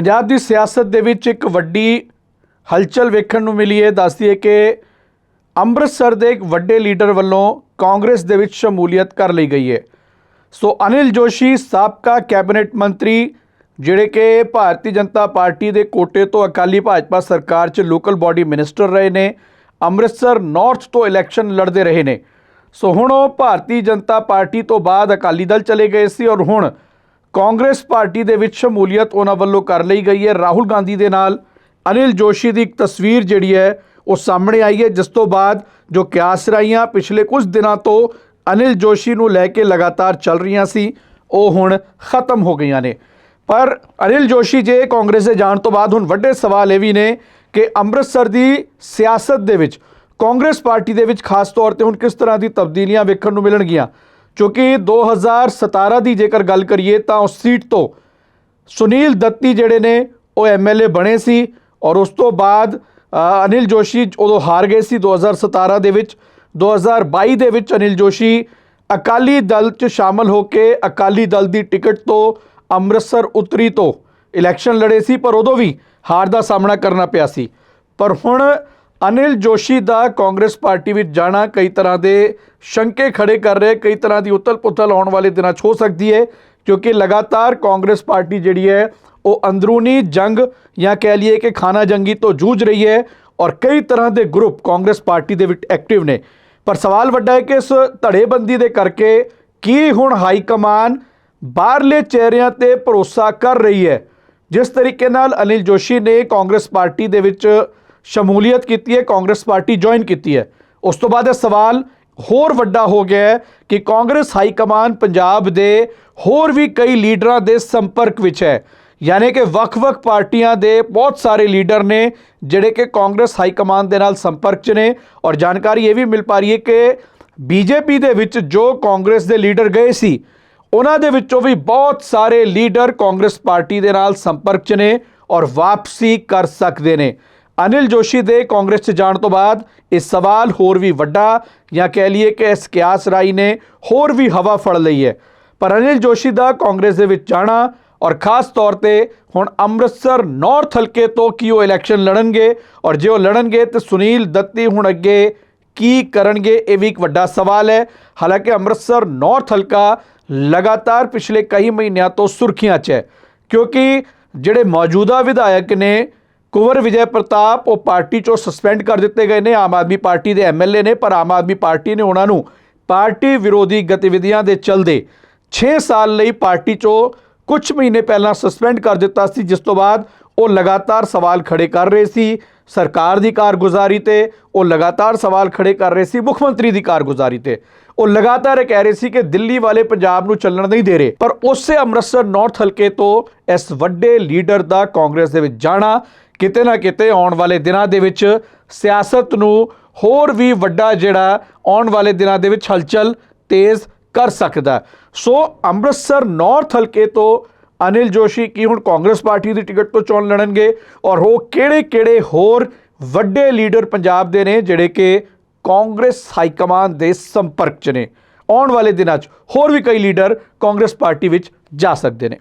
ਪੰਜਾਬ ਦੀ ਸਿਆਸਤ ਦੇ ਵਿੱਚ ਇੱਕ ਵੱਡੀ ਹਲਚਲ ਵੇਖਣ ਨੂੰ ਮਿਲੀ ਹੈ। ਦੱਸਦੀ ਹੈ ਕਿ ਅੰਮ੍ਰਿਤਸਰ ਦੇ ਇੱਕ ਵੱਡੇ ਲੀਡਰ ਵੱਲੋਂ ਕਾਂਗਰਸ ਦੇ ਵਿੱਚ ਸ਼ਮੂਲੀਅਤ ਕਰ ਲਈ ਗਈ ਹੈ। ਸੋ ਅਨਿਲ ਜੋਸ਼ੀ, ਸਾਬਕਾ ਕੈਬਨਿਟ ਮੰਤਰੀ, ਜਿਹੜੇ ਕਿ ਭਾਰਤੀ ਜਨਤਾ ਪਾਰਟੀ ਦੇ ਕੋਟੇ ਤੋਂ ਅਕਾਲੀ ਭਾਜਪਾ ਸਰਕਾਰ 'ਚ ਲੋਕਲ ਬਾਡੀ ਮਿਨਿਸਟਰ ਰਹੇ ਨੇ, ਅੰਮ੍ਰਿਤਸਰ ਨਾਰਥ ਤੋਂ ਇਲੈਕਸ਼ਨ ਲੜਦੇ ਰਹੇ ਨੇ। ਸੋ ਹੁਣ ਉਹ ਭਾਰਤੀ ਜਨਤਾ ਪਾਰਟੀ ਤੋਂ ਬਾਅਦ ਅਕਾਲੀ ਦਲ ਚਲੇ ਗਏ ਸੀ ਔਰ ਹੁਣ ਕਾਂਗਰਸ ਪਾਰਟੀ ਦੇ ਵਿੱਚ ਸ਼ਮੂਲੀਅਤ ਉਹਨਾਂ ਵੱਲੋਂ ਕਰ ਲਈ ਗਈ ਹੈ। ਰਾਹੁਲ ਗਾਂਧੀ ਦੇ ਨਾਲ ਅਨਿਲ ਜੋਸ਼ੀ ਦੀ ਇੱਕ ਤਸਵੀਰ ਜਿਹੜੀ ਹੈ, ਉਹ ਸਾਹਮਣੇ ਆਈ ਹੈ, ਜਿਸ ਤੋਂ ਬਾਅਦ ਜੋ ਕਿਆਸ ਰਾਈਆਂ ਪਿਛਲੇ ਕੁਝ ਦਿਨਾਂ ਤੋਂ ਅਨਿਲ ਜੋਸ਼ੀ ਨੂੰ ਲੈ ਕੇ ਲਗਾਤਾਰ ਚੱਲ ਰਹੀਆਂ ਸੀ, ਉਹ ਹੁਣ ਖਤਮ ਹੋ ਗਈਆਂ ਨੇ। ਪਰ ਅਨਿਲ ਜੋਸ਼ੀ ਜੇ ਕਾਂਗਰਸ ਦੇ ਜਾਣ ਤੋਂ ਬਾਅਦ ਹੁਣ ਵੱਡੇ ਸਵਾਲ ਇਹ ਵੀ ਨੇ ਕਿ ਅੰਮ੍ਰਿਤਸਰ ਦੀ ਸਿਆਸਤ ਦੇ ਵਿੱਚ ਕਾਂਗਰਸ ਪਾਰਟੀ ਦੇ ਵਿੱਚ ਖਾਸ ਤੌਰ ਤੇ ਹੁਣ ਕਿਸ ਤਰ੍ਹਾਂ ਦੀ ਤਬਦੀਲੀਆਂ ਵੇਖਣ ਨੂੰ ਮਿਲਣਗੀਆਂ? ਕਿਉਂਕਿ 2017 ਦੀ ਜੇਕਰ ਗੱਲ ਕਰੀਏ ਤਾਂ ਉਸ ਸੀਟ ਤੋਂ ਸੁਨੀਲ ਦੱਤੀ ਜਿਹੜੇ ਨੇ, ਉਹ ਐਮਐਲਏ ਬਣੇ ਸੀ ਔਰ ਉਸ ਤੋਂ ਬਾਅਦ ਅਨਿਲ ਜੋਸ਼ੀ ਉਦੋਂ ਹਾਰ ਗਏ ਸੀ 2017 ਦੇ ਵਿੱਚ। 2022 ਦੇ ਵਿੱਚ ਅਨਿਲ ਜੋਸ਼ੀ ਅਕਾਲੀ ਦਲ 'ਚ ਸ਼ਾਮਲ ਹੋ ਕੇ ਅਕਾਲੀ ਦਲ ਦੀ ਟਿਕਟ ਤੋਂ ਅੰਮ੍ਰਿਤਸਰ ਉਤਰੀ ਤੋਂ ਇਲੈਕਸ਼ਨ ਲੜੇ ਸੀ, ਪਰ ਉਦੋਂ ਵੀ ਹਾਰ ਦਾ ਸਾਹਮਣਾ ਕਰਨਾ ਪਿਆ ਸੀ। ਪਰ ਹੁਣ ਅਨਿਲ ਜੋਸ਼ੀ ਦਾ ਕਾਂਗਰਸ ਪਾਰਟੀ ਵਿੱਚ ਜਾਣਾ ਕਈ ਤਰ੍ਹਾਂ ਦੇ ਸ਼ੰਕੇ ਖੜੇ ਕਰ ਰਹੇ, ਕਈ ਤਰ੍ਹਾਂ ਦੀ ਉਤਲ-ਪੁਤਲ ਆਉਣ ਵਾਲੇ ਦਿਨਾਂ 'ਚ ਹੋ ਸਕਦੀ ਹੈ, ਕਿਉਂਕਿ ਲਗਾਤਾਰ ਕਾਂਗਰਸ ਪਾਰਟੀ ਜਿਹੜੀ ਹੈ, ਉਹ ਅੰਦਰੂਨੀ ਜੰਗ ਜਾਂ ਕਹਿ ਲਈਏ ਕਿ ਖਾਨਾ ਜੰਗੀ ਤੋਂ ਜੂਝ ਰਹੀ ਹੈ ਔਰ ਕਈ ਤਰ੍ਹਾਂ ਦੇ ਗਰੁੱਪ ਕਾਂਗਰਸ ਪਾਰਟੀ ਦੇ ਵਿੱਚ ਐਕਟਿਵ ਨੇ। ਪਰ ਸਵਾਲ ਵੱਡਾ ਹੈ ਕਿ ਇਸ ਧੜੇਬੰਦੀ ਦੇ ਕਰਕੇ ਕੀ ਹੁਣ ਹਾਈ ਕਮਾਨ ਬਾਹਰਲੇ ਚਿਹਰਿਆਂ ਤੇ ਭਰੋਸਾ ਕਰ ਰਹੀ ਹੈ? ਜਿਸ ਤਰੀਕੇ ਨਾਲ ਅਨਿਲ ਜੋਸ਼ੀ ਨੇ ਕਾਂਗਰਸ ਪਾਰਟੀ ਦੇ ਵਿੱਚ ਸ਼ਮੂਲੀਅਤ ਕੀਤੀ ਹੈ, ਕਾਂਗਰਸ ਪਾਰਟੀ ਜੁਆਇਨ ਕੀਤੀ ਹੈ। ਉਸ ਤੋਂ ਬਾਅਦ ਇਹ ਸਵਾਲ ਹੋਰ ਵੱਡਾ ਹੋ ਗਿਆ ਕਿ ਕਾਂਗਰਸ ਹਾਈ ਕਮਾਨ ਪੰਜਾਬ ਦੇ ਹੋਰ ਵੀ ਕਈ ਲੀਡਰਾਂ ਦੇ ਸੰਪਰਕ ਵਿੱਚ ਹੈ। ਯਾਨੀ ਕਿ ਵੱਖ-ਵੱਖ ਪਾਰਟੀਆਂ ਦੇ ਬਹੁਤ ਸਾਰੇ ਲੀਡਰ ਨੇ, ਜਿਹੜੇ ਕਿ ਕਾਂਗਰਸ ਹਾਈ ਕਮਾਨ ਦੇ ਨਾਲ ਸੰਪਰਕ 'ਚ ਨੇ ਔਰ ਜਾਣਕਾਰੀ ਇਹ ਵੀ ਮਿਲ ਪਾ ਰਹੀ ਹੈ ਕਿ ਬੀਜੇਪੀ ਦੇ ਵਿੱਚ ਜੋ ਕਾਂਗਰਸ ਦੇ ਲੀਡਰ ਗਏ ਸੀ, ਉਹਨਾਂ ਦੇ ਵਿੱਚੋਂ ਵੀ ਬਹੁਤ ਸਾਰੇ ਲੀਡਰ ਕਾਂਗਰਸ ਪਾਰਟੀ ਦੇ ਨਾਲ ਸੰਪਰਕ 'ਚ ਨੇ ਔਰ ਵਾਪਸੀ ਕਰ ਸਕਦੇ ਨੇ। ਅਨਿਲ ਜੋਸ਼ੀ ਦੇ ਕਾਂਗਰਸ 'ਚ ਜਾਣ ਤੋਂ ਬਾਅਦ ਇਹ ਸਵਾਲ ਹੋਰ ਵੀ ਵੱਡਾ ਜਾਂ ਕਹਿ ਲਈਏ ਕਿ ਇਸ ਕਿਆਸ ਰਾਈ ਨੇ ਹੋਰ ਵੀ ਹਵਾ ਫੜ ਲਈ ਹੈ। ਪਰ ਅਨਿਲ ਜੋਸ਼ੀ ਦਾ ਕਾਂਗਰਸ ਦੇ ਵਿੱਚ ਜਾਣਾ ਔਰ ਖਾਸ ਤੌਰ ਤੇ ਹੁਣ ਅੰਮ੍ਰਿਤਸਰ ਨਾਰਥ ਹਲਕੇ ਤੋਂ ਕੀ ਉਹ ਇਲੈਕਸ਼ਨ ਲੜਨਗੇ ਔਰ ਜੇ ਉਹ ਲੜਨਗੇ ਤੇ ਸੁਨੀਲ ਦੱਤੀ ਹੁਣ ਅੱਗੇ ਕੀ ਕਰਨਗੇ, ਇਹ ਵੀ ਇੱਕ ਵੱਡਾ ਸਵਾਲ ਹੈ। ਹਾਲਾਂਕਿ ਅੰਮ੍ਰਿਤਸਰ ਨਾਰਥ ਹਲਕਾ ਲਗਾਤਾਰ ਪਿਛਲੇ ਕਈ ਮਹੀਨਿਆਂ ਤੋਂ ਸੁਰਖੀਆਂ 'ਚ ਹੈ ਕਿਉਂਕਿ ਜਿਹੜੇ ਮੌਜੂਦਾ ਵਿਧਾਇਕ ਨੇ ਕੁਵਰ ਵਿਜੇ ਪ੍ਰਤਾਪ ਉਹ ਪਾਰਟੀ ਚੋਂ ਸਸਪੈਂਡ ਕਰ ਦਿੱਤੇ ਗਏ ਨੇ। ਆਮ ਆਦਮੀ ਪਾਰਟੀ ਦੇ ਐਮਐਲਏ ਨੇ, ਪਰ ਆਮ ਆਦਮੀ ਪਾਰਟੀ ਨੇ ਉਹਨਾਂ ਨੂੰ ਪਾਰਟੀ ਵਿਰੋਧੀ ਗਤੀਵਿਧੀਆਂ ਦੇ ਚਲਦੇ 6 ਸਾਲ ਲਈ ਪਾਰਟੀ ਚੋਂ ਕੁਝ ਮਹੀਨੇ ਪਹਿਲਾਂ ਸਸਪੈਂਡ ਕਰ ਦਿੱਤਾ ਸੀ, ਜਿਸ ਤੋਂ ਬਾਅਦ ਉਹ ਲਗਾਤਾਰ ਸਵਾਲ ਖੜੇ ਕਰ ਰਹੇ ਸੀ। ਸਰਕਾਰ ਦੀ ਕਾਰਗੁਜ਼ਾਰੀ ਤੇ ਉਹ ਲਗਾਤਾਰ ਸਵਾਲ ਖੜੇ ਕਰ ਰਹੇ ਸੀ, ਮੁੱਖ ਮੰਤਰੀ ਦੀ ਕਾਰਗੁਜ਼ਾਰੀ ਤੇ। ਉਹ ਲਗਾਤਾਰ ਇਹ ਕਹਿ ਰਹੇ ਸੀ ਕਿ ਦਿੱਲੀ ਵਾਲੇ ਪੰਜਾਬ ਨੂੰ ਚੱਲਣ ਨਹੀਂ ਦੇ ਰਹੇ, ਪਰ ਉਸੇ ਅੰਮ੍ਰਿਤਸਰ ਨਾਰਥ ਹਲਕੇ ਤੋਂ ਇਸ ਵੱਡੇ ਲੀਡਰ ਦਾ ਕਾਂਗਰਸ ਦੇ ਵਿੱਚ ਜਾਣਾ ਕਿਤੇ ਨਾ ਕਿਤੇ ਆਉਣ ਵਾਲੇ ਦਿਨਾਂ ਦੇ ਵਿੱਚ ਸਿਆਸਤ ਨੂੰ ਹੋਰ ਵੀ ਵੱਡਾ ਜਿਹੜਾ ਆਉਣ ਵਾਲੇ ਦਿਨਾਂ ਦੇ ਵਿੱਚ ਹਲਚਲ ਤੇਜ਼ ਕਰ ਸਕਦਾ ਸੋ ਅੰਮ੍ਰਿਤਸਰ ਨਾਰਥ ਹਲਕੇ ਤੋਂ ਅਨਿਲ ਜੋਸ਼ੀ ਕੀ ਹੁਣ ਕਾਂਗਰਸ ਪਾਰਟੀ ਦੀ ਟਿਕਟ ਤੋਂ ਚੋਣ ਲੜਨਗੇ ਔਰ ਉਹ ਕਿਹੜੇ-ਕਿਹੜੇ ਹੋਰ ਵੱਡੇ ਲੀਡਰ ਪੰਜਾਬ ਦੇ ਨੇ ਜਿਹੜੇ ਕਿ ਕਾਂਗਰਸ ਹਾਈ ਕਮਾਂਡ ਦੇ ਸੰਪਰਕ 'ਚ ਨੇ? ਆਉਣ ਵਾਲੇ ਦਿਨਾਂ 'ਚ ਹੋਰ ਵੀ ਕਈ ਲੀਡਰ ਕਾਂਗਰਸ ਪਾਰਟੀ ਵਿੱਚ ਜਾ ਸਕਦੇ ਨੇ।